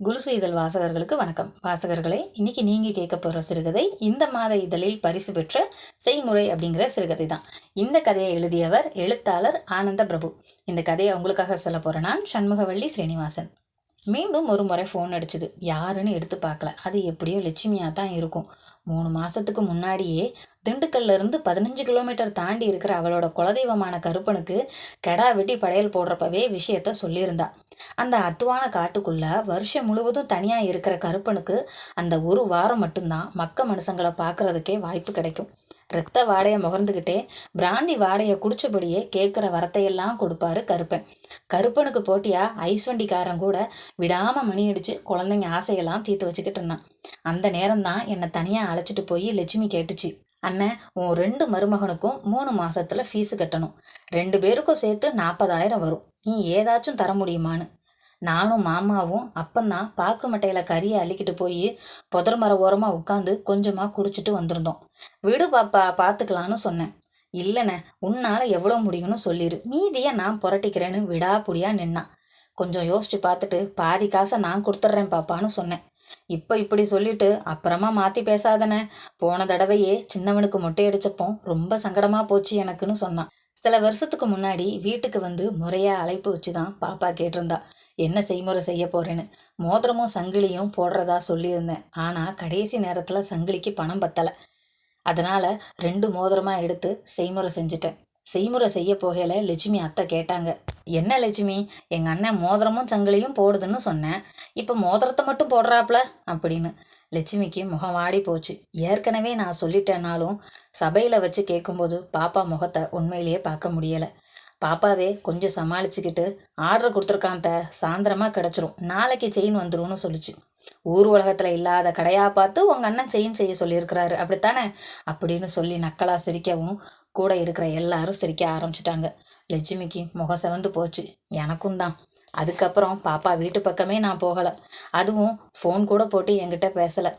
குலுசு இதழ் வாசகர்களுக்கு வணக்கம். வாசகர்களே இன்னைக்கு நீங்கள் கேட்க போகிற சிறுகதை இந்த மாத இதழில் பரிசு பெற்ற செய்முறை அப்படிங்கிற சிறுகதை தான். இந்த கதையை எழுதியவர் எழுத்தாளர் ஆனந்த பிரபு. இந்த கதையை உங்களுக்காக சொல்ல போகிறேன் நான் சண்முகவள்ளி ஸ்ரீனிவாசன். மீண்டும் ஒரு முறை ஃபோன் அடிச்சுது. யாருன்னு எடுத்து பார்க்கல. அது எப்படியோ லட்சுமியாக தான் இருக்கும். மூணு மாதத்துக்கு முன்னாடியே திண்டுக்கல்ல இருந்து பதினஞ்சு கிலோமீட்டர் தாண்டி இருக்கிற அவளோட குலதெய்வமான கருப்பனுக்கு கெடா வெட்டி படையல் போடுறப்பவே விஷயத்த சொல்லியிருந்தா. அந்த அத்துவான காட்டுக்குள்ள வருஷம் முழுவதும் தனியாக இருக்கிற கருப்பனுக்கு அந்த ஒரு வாரம் மட்டும்தான் மக்க மனுஷங்களை பார்க்கறதுக்கே வாய்ப்பு கிடைக்கும். ரத்த வாடையை முகர்ந்துக்கிட்டே பிராந்தி வாடையை குடிச்சபடியே கேட்குற வரத்தையெல்லாம் கொடுப்பாரு கருப்பன். கருப்பனுக்கு போட்டியா? ஐஸ்வண்டிக்காரன் கூட விடாம மணி அடிச்சு குழந்தைங்க ஆசையெல்லாம் தீர்த்து வச்சுக்கிட்டு இருந்தான். அந்த நேரம்தான் என்னை தனியாக அழைச்சிட்டு போய் லட்சுமி கேட்டுச்சு. அண்ணன் உன் ரெண்டு மருமகனுக்கும் மூணு மாசத்துல ஃபீஸு கட்டணும். ரெண்டு பேருக்கும் சேர்த்து நாற்பதாயிரம் வரும். நீ ஏதாச்சும் தர முடியுமான்னு. நானும் மாமாவும் அப்பந்தான் பாக்கு மட்டையில கறியை அள்ளிக்கிட்டு போய் புதர் மர ஓரமாக உட்காந்து கொஞ்சமாக குடிச்சிட்டு வந்திருந்தோம். விடு பாப்பா பார்த்துக்கலான்னு சொன்னேன். இல்லைண்ணே உன்னால் எவ்வளோ முடியும்னு சொல்லிடு மீதியை நான் புரட்டிக்கிறேன்னு விடாப்புடியா நின்னான் கொஞ்சம் யோசிச்சு பார்த்துட்டு பாதி காசை நான் கொடுத்துட்றேன் பாப்பான்னு சொன்னேன். இப்போ இப்படி சொல்லிட்டு அப்புறமா மாற்றி பேசாதனே போன தடவையே சின்னவனுக்கு மொட்டை அடித்தப்போ ரொம்ப சங்கடமாக போச்சு எனக்குன்னு சொன்னான். சில வருஷத்துக்கு முன்னாடி வீட்டுக்கு வந்து முறையாக அழைப்பு வச்சு தான் பாப்பா கேட்டிருந்தா. என்ன செய்முறை செய்ய போறேன்னு மோதிரமும் சங்கிலியும் போடுறதா சொல்லியிருந்தேன். ஆனால் கடைசி நேரத்தில் சங்கிலிக்கு பணம் பத்தலை. அதனால் ரெண்டு மோதிரமாக எடுத்து செய்முறை செஞ்சுட்டேன். செய்முறை செய்ய போகையில் லட்சுமி அத்தை கேட்டாங்க என்ன லட்சுமி எங்கள் அண்ணன் மோதிரமும் சங்கிலியும் போடுதுன்னு சொன்னேன். இப்போ மோதிரத்தை மட்டும் போடுறாப்ல? அப்படின்னு. லட்சுமிக்கு முகம் வாடி போச்சு. ஏற்கனவே நான் சொல்லிட்டேனாலும் சபையில் வச்சு கேட்கும்போது பாப்பா முகத்தை உண்மையிலேயே பார்க்க முடியலை. பாப்பாவே கொஞ்சம் சமாளிச்சுக்கிட்டு ஆர்டர் கொடுத்துருக்கான் த சாயந்தரமாக கிடச்சிரும். நாளைக்கு செயின் வந்துரும்னு சொல்லிச்சு. ஊர் உலகத்தில் இல்லாத கடையாக பார்த்து உங்கள் அண்ணன் செயின் செய்ய சொல்லியிருக்கிறாரு. அப்படித்தானே? அப்படின்னு சொல்லி நக்கலாக சிரிக்கவும் கூட இருக்கிற எல்லாரும் சிரிக்க ஆரம்பிச்சிட்டாங்க. லட்சுமிக்கு முகம் செவந்து போச்சு. எனக்கும் தான். அதுக்கப்புறம் பாப்பா வீட்டு பக்கமே நான் போகலை. அதுவும் ஃபோன் கூட போட்டு என்கிட்ட பேசலை.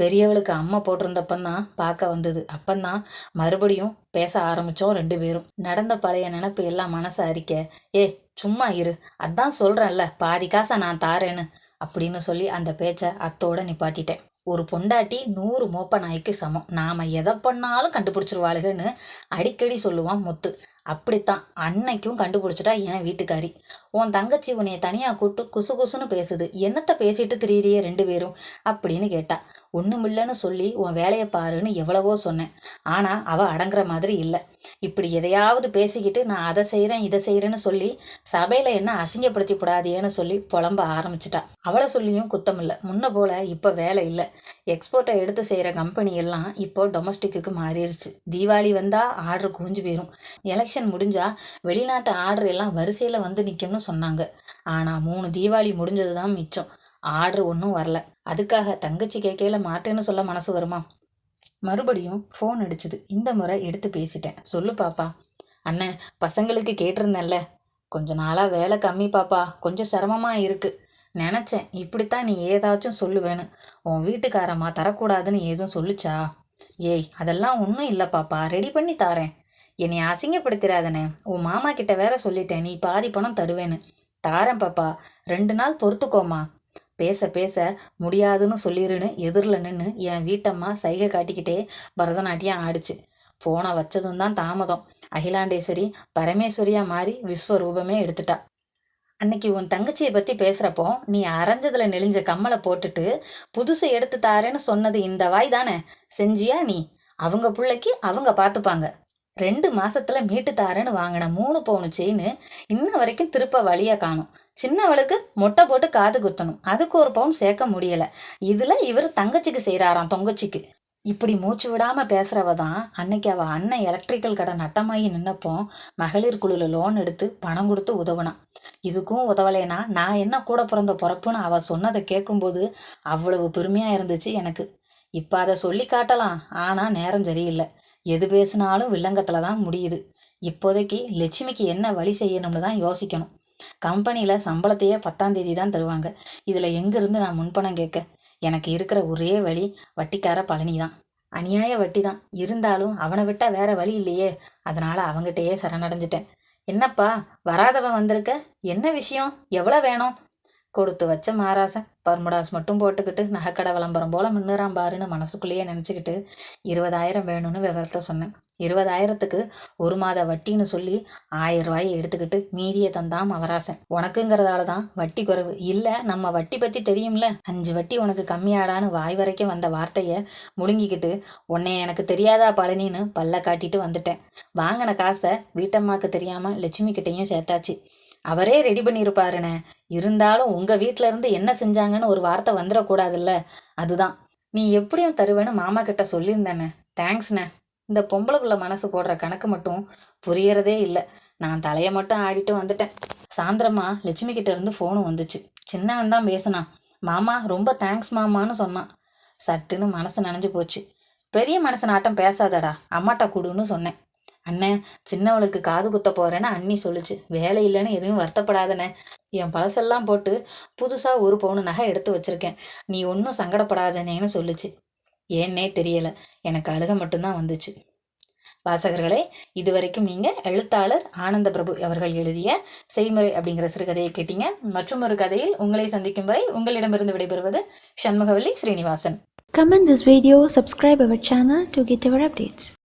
பெரியவளுக்கு அம்மா போட்டிருந்தப்பந்தான் பார்க்க வந்தது. அப்பந்தான் மறுபடியும் பேச ஆரம்பித்தோம் ரெண்டு பேரும். நடந்த பழைய நினப்பு எல்லாம் மனசை அரிக்க ஏ சும்மா இரு. அதான் சொல்கிறேன்ல பாதி காசை நான் தாரேன்னு அப்படின்னு சொல்லி அந்த பேச்சை அத்தோட நிப்பாட்டிட்டேன். ஒரு பொண்டாட்டி நூறு மோப்ப நாய்க்கு சமம். நாம் எதை பண்ணாலும் கண்டுபிடிச்சிருவாளுகன்னு அடிக்கடி சொல்லுவான் முத்து. அப்படித்தான் அன்னைக்கும் கண்டுபிடிச்சிட்டா என் வீட்டுக்காரி. உன் தங்கச்சி உன்னைய தனியாக கூட்டு குசு குசுன்னு பேசுது. என்னத்தை பேசிட்டு திரியிறியே ரெண்டு பேரும்? அப்படின்னு கேட்டா ஒன்றுமில்லன்னு சொல்லி உன் வேலையை பாருன்னு எவ்வளவோ சொன்னேன். ஆனால் அவள் அடங்குற மாதிரி இல்லை. இப்படி எதையாவது பேசிக்கிட்டு நான் அதை செய்கிறேன் இதை செய்கிறேன்னு சொல்லி சபையில் என்ன அசிங்கப்படுத்தி கூடாதேன்னு சொல்லி புலம்ப ஆரம்பிச்சிட்டா. அவளை சொல்லியும் குத்தம் இல்லை. முன்ன போல் இப்போ வேலை இல்லை. எக்ஸ்போர்ட்டை எடுத்து செய்கிற கம்பெனி எல்லாம் இப்போ டொமஸ்டிக்கு மாறிடுச்சு தீபாவளி வந்தால் ஆர்டர் குவிஞ்சு போயிடும் எலெக்ஷன் முடிஞ்சால் வெளிநாட்டு ஆர்டர் எல்லாம் வரிசையில் வந்து நிற்கும்னு சொன்னாங்க. ஆனால் மூணு தீபாவளி முடிஞ்சது தான் மிச்சம். ஆர்டர் ஒன்றும் வரல. அதுக்காக தங்கச்சி கேட்கையில் மாட்டேன்னு சொல்ல மனசு வருமா? மறுபடியும் ஃபோன் அடிச்சுது. இந்த முறை எடுத்து பேசிட்டேன். சொல்லு பாப்பா. அண்ணன் பசங்களுக்கு கேட்டிருந்தேன்ல. கொஞ்ச நாளாக வேலை கம்மி பாப்பா. கொஞ்சம் சிரமமாக இருக்குது நினச்சேன் இப்படித்தான் நீ ஏதாச்சும் சொல்லுவேன்னு. உன் வீட்டுக்காரம்மா தரக்கூடாதுன்னு எதுவும் சொல்லுச்சா? ஏய் அதெல்லாம் ஒன்றும் இல்லை பாப்பா. ரெடி பண்ணி தாரேன். என்னை அசிங்கப்படுத்திடாதனே உன் மாமா கிட்ட வேற சொல்லிட்டேன். நீ பாதி பணம் தருவேன்னு. தாரேன் பாப்பா. ரெண்டு நாள் பொறுத்துக்கோமா பேச பேச முடியாதுன்னு சொல்லிருன்னு எதிரில் நின்று என் வீட்டம்மா சைகை காட்டிக்கிட்டே பரதநாட்டியம் ஆடிச்சு. ஃபோனை வச்சதும் தான் தாமதம். அகிலாண்டேஸ்வரி பரமேஸ்வரியா மாறி விஸ்வரூபமே எடுத்துட்டா. அன்னைக்கு உன் தங்கச்சியை பற்றி பேசுகிறப்போ நீ அரைஞ்சதில் நெளிஞ்ச கம்மலை போட்டுட்டு புதுசு எடுத்து தாரேன்னு சொன்னது இந்த வாய் தானே? செஞ்சியா நீ? அவங்க பிள்ளைக்கு அவங்க பார்த்துப்பாங்க ரெண்டு மாசத்துல மீட்டு தாரேன்னு வாங்கின மூணு பவுனு செயின் இன்ன வரைக்கும் திருப்ப வழியா காணும். சின்னவளுக்கு மொட்டை போட்டு காது குத்தணும். அதுக்கு ஒரு பவுன் சேர்க்க முடியல. இதுல இவர் தங்கச்சிக்கு செய்யறாராம் தொங்கச்சிக்கு. இப்படி மூச்சு விடாம பேசுறவ தான் அன்னைக்கு அவ அண்ணன் எலக்ட்ரிக்கல் கடை நட்டமாகி நின்னப்போ மகளிர் குழுல லோன் எடுத்து பணம் கொடுத்து உதவுனான். இதுக்கும் உதவலைனா நான் என்ன கூட பிறந்த பிறப்புன்னு அவ சொன்னதை கேட்கும்போது அவ்வளவு பெருமையா இருந்துச்சு எனக்கு. இப்போ அதை சொல்லி காட்டலாம். ஆனா நேரம் சரியில்லை. எது பேசினாலும் வில்லங்கத்தில் தான் முடியுது. இப்போதைக்கு லட்சுமிக்கு என்ன வழி செய்யணும்னு தான் யோசிக்கணும். கம்பெனியில் சம்பளத்தையே பத்தாம் தேதி தான் தருவாங்க. இதில் எங்கேருந்து நான் முன்பணம் கேட்க? எனக்கு இருக்கிற ஒரே வழி வட்டிக்கார பழனி தான். அநியாய வட்டி தான். இருந்தாலும் அவனை விட்டால் வேற வழி இல்லையே. அதனால் அவங்ககிட்டயே சரணடைஞ்சிட்டேன். என்னப்பா வராதவன் வந்திருக்க? என்ன விஷயம்? எவ்வளோ வேணும்? கொடுத்து வச்ச மாராசன் பர்முடாஸ் மட்டும் போட்டுக்கிட்டு நகைக்கடை விளம்பரம் போல் மின்னுறான் பாருன்னு மனசுக்குள்ளேயே நினச்சிக்கிட்டு இருபதாயிரம் வேணும்னு விவரத்தை சொன்னேன். இருபதாயிரத்துக்கு ஒரு மாத வட்டின்னு சொல்லி ஆயிரம் ரூபாயை எடுத்துக்கிட்டு மீதியை தந்தான் மவராசன் உனக்குங்கிறதால தான் வட்டி குறைவு. இல்லை நம்ம வட்டி பற்றி தெரியும்ல. அஞ்சு வட்டி உனக்கு கம்மியாடான்னு வாய் வரைக்கும் வந்த வார்த்தையை முழுங்கிக்கிட்டு உன்னை எனக்கு தெரியாதா பழனின்னு பல்ல காட்டிட்டு வந்துட்டேன். வாங்கின காசை வீட்டம்மாக்கு தெரியாமல் லட்சுமி கிட்டேயும் சேர்த்தாச்சு. அவரே ரெடி பண்ணியிருப்பாருண்ணே இருந்தாலும் உங்கள் வீட்டில் இருந்து என்ன செஞ்சாங்கன்னு ஒரு வார்த்தை வந்துடக்கூடாதுல்ல அதுதான். நீ எப்படியும் தருவேன்னு மாமா கிட்ட சொல்லியிருந்தேண்ணே தேங்க்ஸ்ண்ணே இந்த பொம்பளை பிள்ளை மனசு போடுற கணக்கு மட்டும் புரியறதே இல்லை. நான் தலையை மட்டும் ஆடிட்டு வந்துட்டேன். சாயந்தரமா லட்சுமி கிட்ட இருந்து ஃபோனும் வந்துச்சு. சின்னவன் தான் பேசினான். மாமா ரொம்ப தேங்க்ஸ் மாமான்னு சொன்னான். சட்டுன்னு மனசு நனைஞ்சு போச்சு. பெரிய மனசனாட்டம் பேசாதடா. அம்மாட்ட கொடுன்னு சொன்னேன். அண்ணே சின்னவளுக்கு காது குத்த போறேன்னு அண்ணி சொல்லுச்சு. வேலை இல்லைன்னு எதுவும் வருத்தப்படாதண்ணே. என் பழசெல்லாம் போட்டு புதுசாக ஒரு பவுன் நகை எடுத்து வச்சிருக்கேன். நீ ஒன்றும் சங்கடப்படாதனேன்னு சொல்லுச்சு. ஏன்னே தெரியல. எனக்கு அழுக மட்டும்தான் வந்துச்சு. வாசகர்களே இதுவரைக்கும் நீங்கள் எழுத்தாளர் ஆனந்த பிரபு அவர்கள் எழுதிய செய்முறை அப்படிங்கிற சிறுகதையை கேட்டீங்க. மற்றும் ஒரு கதையில் உங்களை சந்திக்கும் வரை உங்களிடமிருந்து விடைபெறுவது Shanmugavalli Srinivasan. Comment this video, subscribe our channel to get our updates.